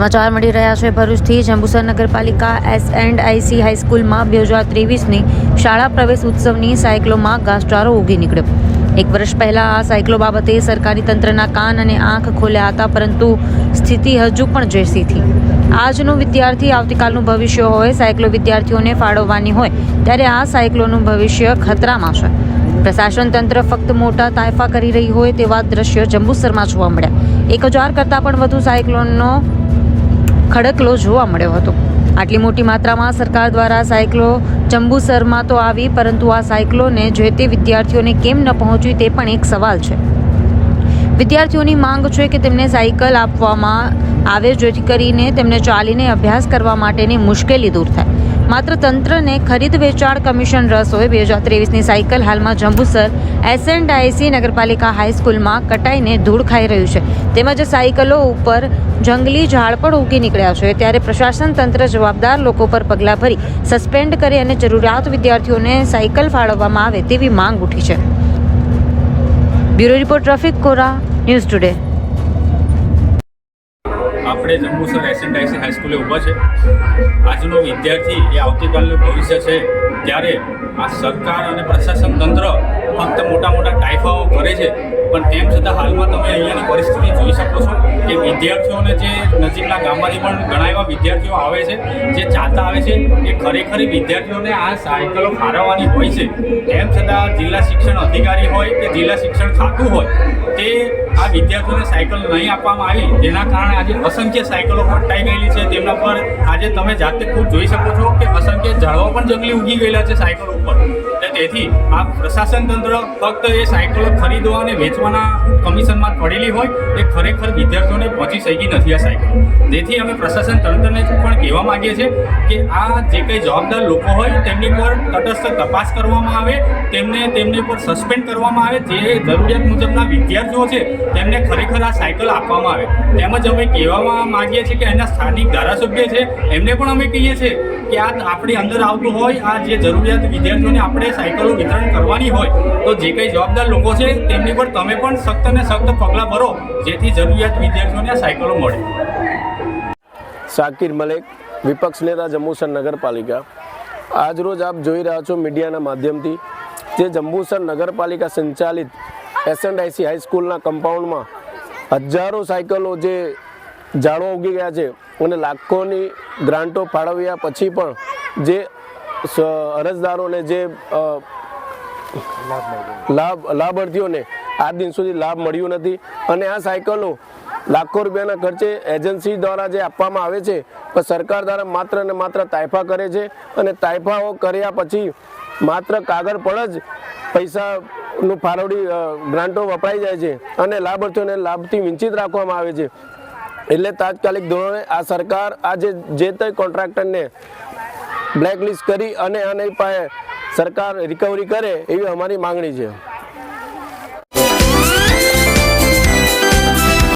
સમાચાર મળી રહ્યા છે. ભરૂચથી જંબુસર નગરપાલિકા એસ એન્ડ આઈસી હાઈસ્કૂલમાં બે હજાર ત્રેવીસની શાળા પ્રવેશ ઉત્સવની સાયકલોમાં ઘાસચારો ઉગી નીકળ્યો. એક વર્ષ પહેલા આ સાયકલો બાબતે સરકારી તંત્રના કાન અને આંખ ખોલ્યા હતા, પરંતુ સ્થિતિ હજુ પણ જેસી હતી. આજનો વિદ્યાર્થી આવતીકાલનું ભવિષ્ય હોય, સાયકલો વિદ્યાર્થીઓને ફાળવવાની હોય, ત્યારે આ સાયકલોનું ભવિષ્ય ખતરામાં છે. પ્રશાસન તંત્ર ફક્ત મોટા તાયફા કરી રહી હોય તેવા દ્રશ્યો જંબુસરમાં જોવા મળ્યા. એક હજાર કરતાં પણ વધુ સાયકલોનનો ખડકલો જોવા મળ્યો હતો. આટલી મોટી માત્રામાં સરકાર દ્વારા સાયકલો જંબુસરમાં તો આવી, પરંતુ આ સાયકલોને જે તે વિદ્યાર્થીઓને કેમ ન પહોંચવી તે પણ એક સવાલ છે. વિદ્યાર્થીઓની માંગ છે કે તેમને સાયકલ આપવામાં આવે, જેથી કરીને તેમને ચાલીને અભ્યાસ કરવા માટેની મુશ્કેલી દૂર થાય. માત્ર તંત્રને ખરીદ વેચાણ કમિશન રસ હોય, બે હજાર ત્રેવીસની સાયકલ હાલમાં જંબુસર એસ એન્ડ આઈસી નગરપાલિકા હાઈસ્કૂલમાં કટાઈને ધૂળ ખાઈ રહ્યું છે. તેમજ સાયકલો ઉપર જંગલી ઝાડ પણ ઉગી નીકળ્યા છે. ત્યારે પ્રશાસન તંત્ર જવાબદાર લોકો પર પગલાં ભરી સસ્પેન્ડ કરે અને જરૂરિયાત વિદ્યાર્થીઓને સાયકલ ફાળવવામાં આવે તેવી માંગ ઉઠી છે. બ્યુરો રિપોર્ટ ટ્રાફિક, કોરા, ન્યૂઝ ટુડે. આપણે જંબુસર એસએનડાઈસી હાઈસ્કૂલે ઊભા છે. આજનો વિદ્યાર્થી એ આવતીકાલનું ભવિષ્ય છે. ત્યારે આ સરકાર અને પ્રશાસન તંત્ર ફક્ત મોટા મોટા ટાઈફાઓ કરે છે, પણ તેમ છતાં હાલમાં તમે અહીંયાની પરિસ્થિતિ જોઈ શકો છો કે વિદ્યાર્થીઓને જે નજીકના ગામમાંથી પણ ઘણા એવા વિદ્યાર્થીઓ આવે છે, જે ચાલતા આવે છે, એ ખરેખર વિદ્યાર્થીઓને આ સાયકલો ફાળવવાની હોય છે. તેમ છતાં જિલ્લા શિક્ષણ અધિકારી હોય કે જિલ્લા શિક્ષણ ખાતું હોય, તે આ વિદ્યાર્થીઓને સાયકલ નહીં આપવામાં આવી. જેના કારણે આજે અસંખ્ય સાયકલો પટાઈ ગયેલી છે. તેમના પર આજે તમે જાતે ખૂબ જોઈ શકો છો કે અસંખ્ય ઝાડવા પણ જંગલી ઉગી ગયેલા છે સાયકલ ઉપર. તેથી આ પ્રશાસન તંત્ર ફક્ત એ સાયકલો ખરીદવા અને વેચવાના કમિશનમાં પડેલી હોય, એ ખરેખર વિદ્યાર્થીઓને પહોંચી શકી નથી આ સાયકલ. જેથી અમે પ્રશાસન તંત્રને પણ કહેવા માગીએ છીએ કે આ જે કંઈ જવાબદાર લોકો હોય, તેમની પર તટસ્થ તપાસ કરવામાં આવે, તેમને તેમની પર સસ્પેન્ડ કરવામાં આવે, જે જરૂરિયાત મુજબના વિદ્યાર્થીઓ છે, તેમને ખરેખર આ સાયકલ આપવામાં આવે. તેમજ અમે કહેવામાં માંગીએ છીએ કે એના સ્થાનિક ધારાસભ્ય છે, એમને પણ અમે કહીએ છીએ કે આ આપણી અંદર આવતું હોય, આ જે જરૂરિયાત વિદ્યાર્થીઓને આપણે સાયકલો વિતરણ કરવાની હોય, તો જે કંઈ જવાબદાર લોકો છે, તેમની પર તમે પણ સખ્ત ને સખ્ત પગલાં ભરો, જેથી જરૂરિયાત વિદ્યાર્થીઓને સાયકલો મળે. સાકિર મલેક, વિપક્ષ નેતા જંબુસર નગરપાલિકા. આજરોજ આપ જોઈ રહ્યા છો મીડિયાના માધ્યમથી જે જંબુસર નગરપાલિકા સંચાલિત એસએનઆઈસી હાઈસ્કૂલના કમ્પાઉન્ડમાં હજારો સાયકલો જે ઝાડવા ઉગી ગયા છે, અને લાખોની ગ્રાન્ટો ફાળવ્યા પછી પણ જે અરજદારોને જે લાભ લાભાર્થીઓને આ દિન સુધી લાભ મળ્યો નથી. અને આ સાયકલો લાખો રૂપિયાના ખર્ચે એજન્સી દ્વારા જે આપવામાં આવે છે પણ સરકાર દ્વારા માત્ર ને માત્ર તાયફા કરે છે. અને તાયફાઓ કર્યા પછી માત્ર કાગળ પર જ પૈસાનું ફાળવણી અ, ગ્રાન્ટો વપરાઈ જાય છે અને લાભાર્થીઓને લાભથી વંચિત રાખવામાં આવે છે. એટલે તાત્કાલિક ધોરણે આ સરકાર આ જે જે તે કોન્ટ્રાક્ટરને બ્લેકલિસ્ટ કરી અને આની પાસે સરકાર રિકવરી કરે એવી અમારી માંગણી છે.